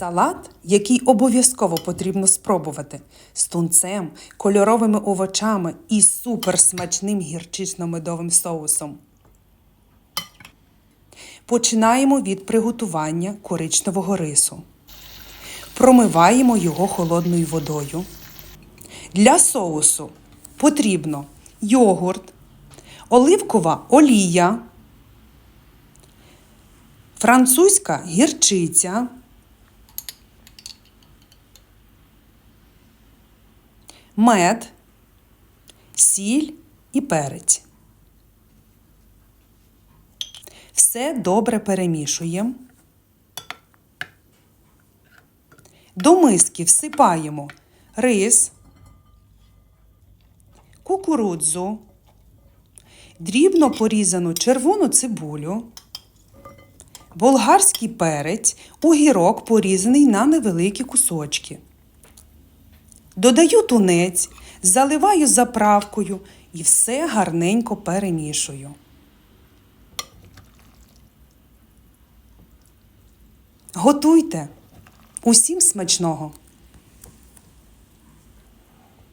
Салат, який обов'язково потрібно спробувати з тунцем, кольоровими овочами і суперсмачним гірчично-медовим соусом. Починаємо від приготування коричневого рису. Промиваємо його холодною водою. Для соусу потрібно йогурт, оливкова олія, французька гірчиця, мед, сіль і перець. Все добре перемішуємо. До миски всипаємо рис, кукурудзу, дрібно порізану червону цибулю, болгарський перець, огірок порізаний на невеликі кусочки. Додаю тунець, заливаю заправкою і все гарненько перемішую. Готуйте! Усім смачного!